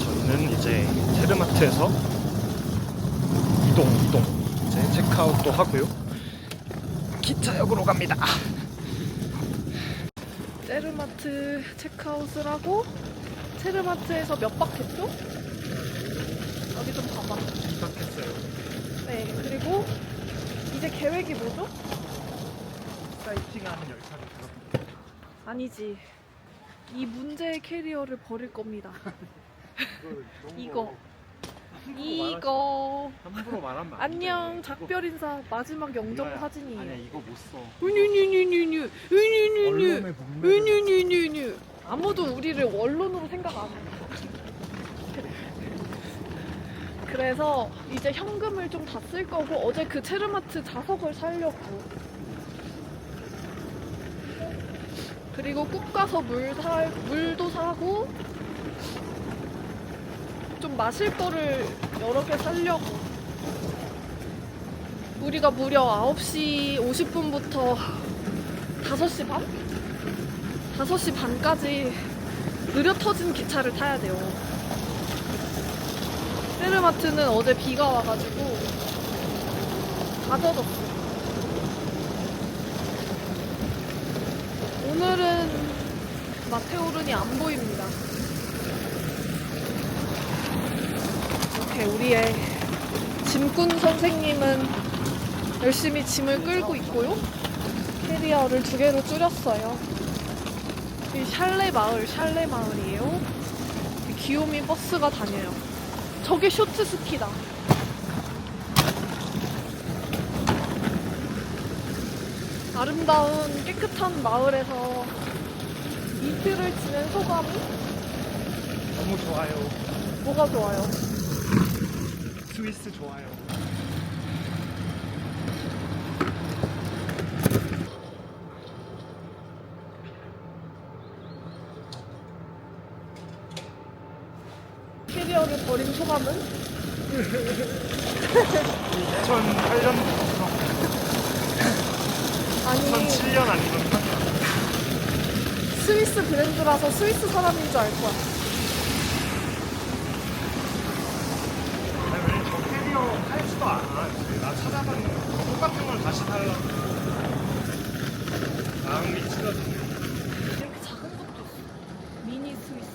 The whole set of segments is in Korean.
저희는 이제 테르마트에서 이동 이동. 이제 체크아웃도 하고요. 기차역으로 갑니다. 테르마트 체크아웃을 하고 테르마트에서 몇박 했죠? 여기 좀 봐봐. 도착했어요 네, 그리고 이제 계획이 뭐죠? 사이팅하는 열차를 타고 아니지. 이 문제의 캐리어를 버릴 겁니다. 이거. 이거. 함부로 말하면 안 안녕, 돼. 작별 인사 마지막 영정 이거야. 사진이에요. 아니야 이거 못 써 으뉴뉴뉴뉴뉴, 으뉴뉴뉴, 언론의 문맥을 으뉴뉴뉴뉴. 아무도 우리를 원론으로 생각 안 해. 그래서 이제 현금을 좀 다 쓸 거고 어제 그 체르마트 자석을 사려고. 그리고 국 가서 물 사, 물도 사고 좀 마실 거를 여러 개 사려고. 우리가 무려 9시 50분부터 5시 반? 5시 반까지 느려 터진 기차를 타야 돼요. 세르마트는 어제 비가 와가지고 다 젖었어. 오늘은 마테오른이 안 보입니다. 이렇게 우리의 짐꾼 선생님은 열심히 짐을 끌고 있고요. 캐리어를 두 개로 줄였어요. 이 샬레 마을, 샬레 마을이에요. 이 귀요미 버스가 다녀요. 저게 쇼트 스키다. 아름다운 깨끗한 마을에서 이틀을 지낸 소감은 너무 좋아요 뭐가 좋아요? 스위스 좋아요 캐리어를 버린 소감은? 2008년부터 아니. 2007년 아니면 스위스 브랜드라서 스위스 사람인 줄 알 거야. 아니 왜저 캐리어 팔지도 않아 나 찾아봤는데 똑같은 걸 다시 살라고. 마음이 찢어지네 이렇게 작은 것도 있어. 미니 스위스.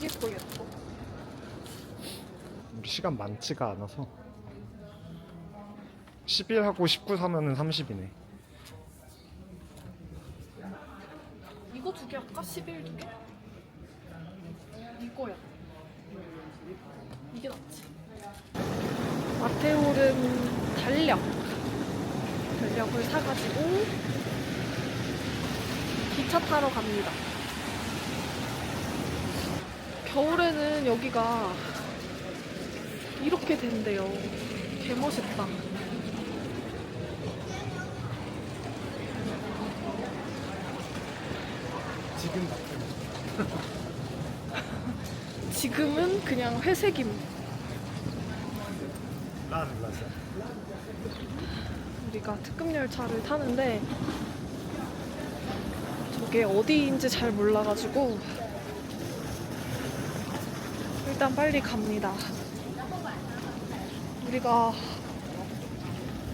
이게 더 예뻐. 우리 시간 많지가 않아서 11하고 19 사면은 30이네 이거 두 개 할까? 11 두 개? 이거야. 이게 낫지. 마테오른 달력. 달력을 사가지고 기차 타러 갑니다. 겨울에는 여기가 이렇게 된대요. 개멋있다. 지금 지금은 그냥 회색임. 우리가 특급 열차를 타는데 저게 어디인지 잘 몰라가지고 일단 빨리 갑니다. 우리가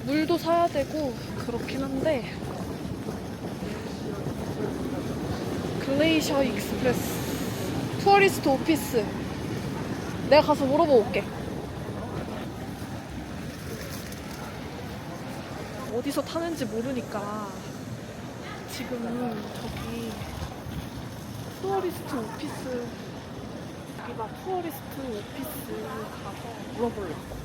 물도 사야 되고 그렇긴 한데 글레이셔 익스프레스 투어리스트 오피스 내가 가서 물어보고 올게. 어디서 타는지 모르니까 지금은 저기 투어리스트 오피스 여기가 투어리스트 오피스 가서 물어보려고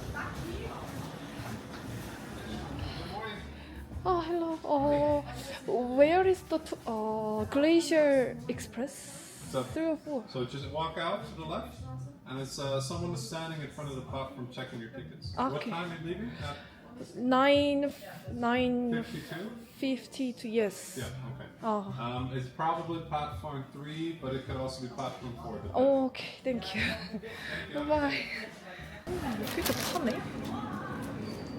아 헬로 어 where is the tu- 어 glacier express So, three or four so just walk out to the left, and it's uh, someone is standing in front of the platform checking your tickets. What Okay. time are you leaving? At nine nine 52? fifty to yes. Yeah, okay. 아, Um, it's probably platform three, but it could also be platform four. depending. 오케이, 땡큐. 바이바이. 여기도 파네?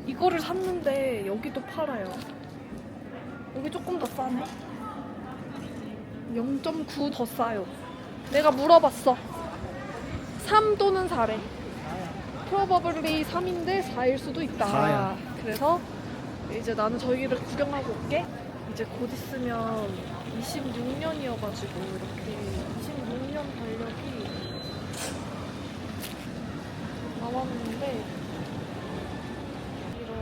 이거를 샀는데 여기도 팔아요. 여기 조금 더 싸네? 0.9 더 싸요. 내가 물어봤어. 3 또는 4래. 프로버블리 3인데 4일 수도 있다. 사야. 그래서 이제 나는 저기를 구경하고 올게. 이제 곧 있으면 26년이어가지고 이렇게 26년 달력이 나왔는데 이런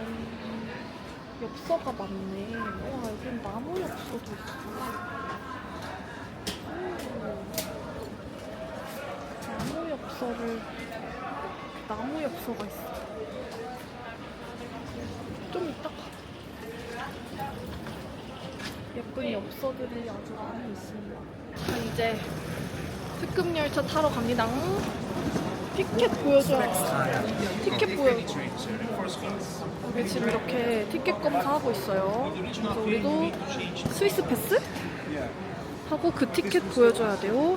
엽서가 많네. 와 여긴 나무 엽서도 있어. 오. 나무 엽서를 나무 엽서가 있어. 좀 이따 가. 예쁜 엽서들이 아주 많이 있습니다. 자, 이제 특급 열차 타러 갑니다. 티켓 보여줘야 티켓 보여. 여기 지금 이렇게 티켓 검사하고 있어요. 그래서 우리도 스위스 패스? 하고 그 티켓 보여줘야 돼요.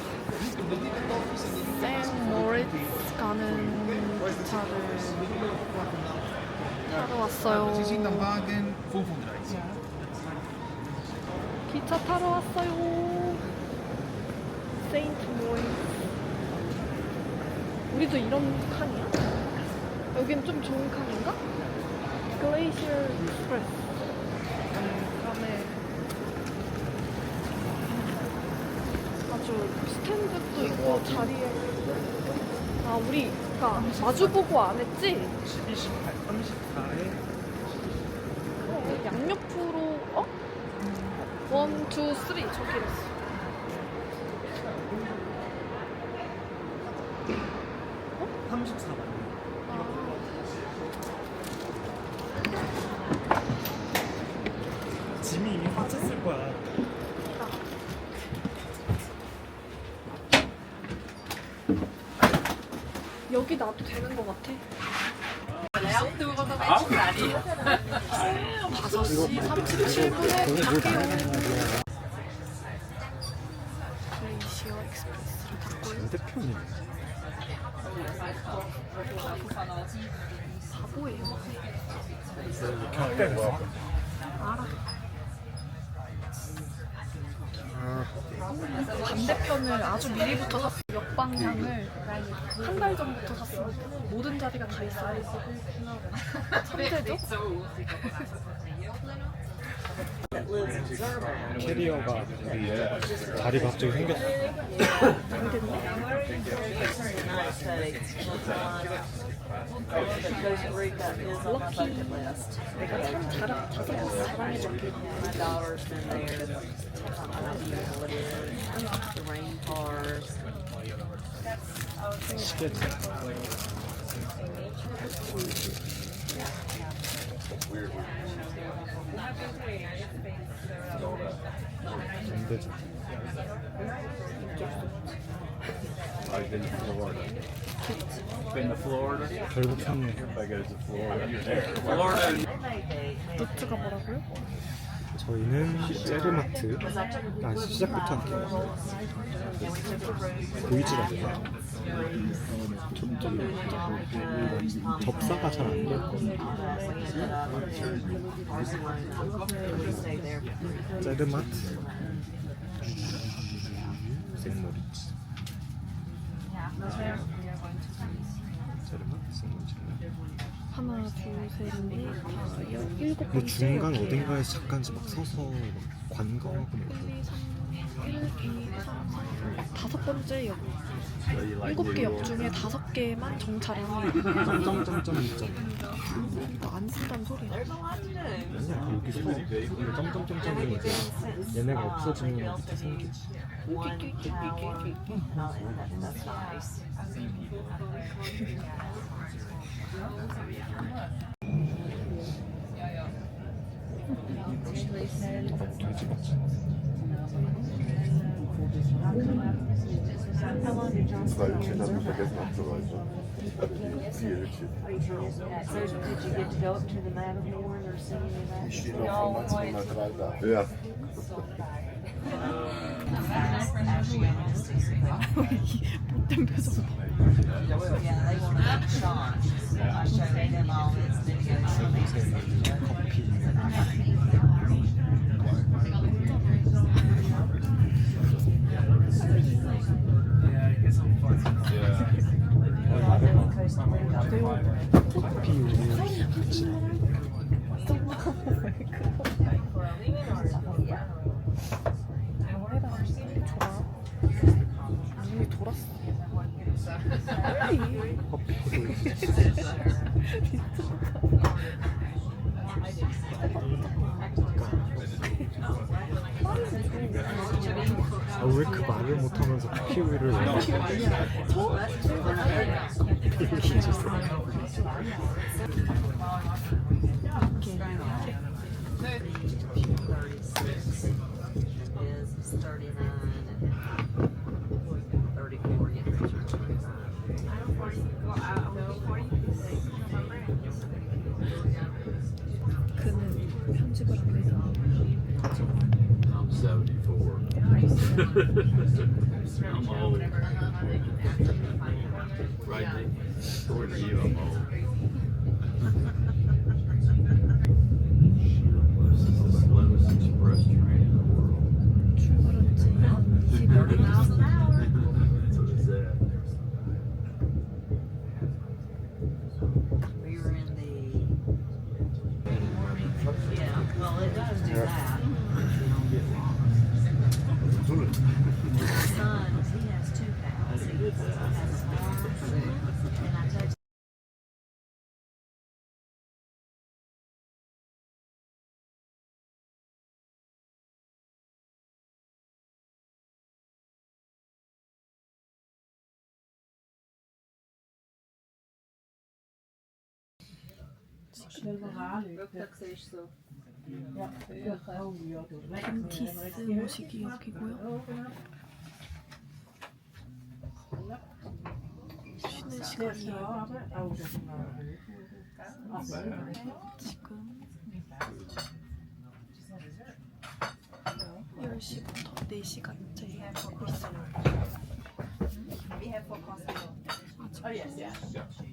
생 모리츠 가는 기차를 타러 왔어요. Wagen 35. 기차 타러 왔어요. 세인트 모리스. 우리도 이런 칸이야? 여긴 좀 좋은 칸인가? 글레이시얼 익스프레스. 그다음에 아주 스탠드도 있고 자리에 아 우리 그니까 마주보고 안 했지? 12, 18, 34에 어, 양옆으로 어? 원, 투, 쓰리 저기랬어. 34만. 짐이 이미 화쳤을 거야. 여기 놔도 되는 것 같아. 5시 37분에 갈게요. 글레이시어 익스프레스를 탔고요. 반대편이네. 바보예요. 알아. 반대편을 아주 미리부터 샀어. 역방향을 한 달 전부터 샀습니다. 모든 자리가 다 있어요. 천재죠? 캐리어가 다리가 갑자기 생겼어. 안 됐네. 럭키. 내가 참 자랑, 다섯 번 자랑해줄게. My daughter's been there. How beautiful it is. The rain cars. 시계지. 안 되죠. I've been to Florida. Been to Florida? 결국 샀네. I go to Florida. You're there. Florida. 노트가 뭐라고요? 저희는 제르마트. 아, 시작부터 할게요. 보이지가 않아요. 접사가 잘 안 돼. Stay there. 제르마트. 생머리치. 제르마트 생머리치. 하나, 둘, 셋, 넷, 다섯, 여- 일곱 근데 번째 중간 여기. 어딘가에서 잠깐 막 서서 막 관광하고 막 1, 2, 3, 1, 2, 3, 4, 다섯 번째 역. 일곱 개 역? 중에 다섯 개만 정차를 하는 점점점점 있잖아. 이거 안 쓴다는 소리야. 아니야 여기 서 이거 점점점점이 이제 얘네가 없어지면 밑에 생기지. 돼지 Das war Kind hat mich vergessen abzureißen. Also die Zielhütchen. Ich stehe noch von 1903 da. Ja. Dann bist du. Kopien. 아, 왜 그 말을 못하면서 키위를 왜 I'm old. Right toward you, I'm old. 팬티스 모시기 여기고요. 쉬는 시간이에요. 지금 10시부터 4시간째 하고 있어요. 3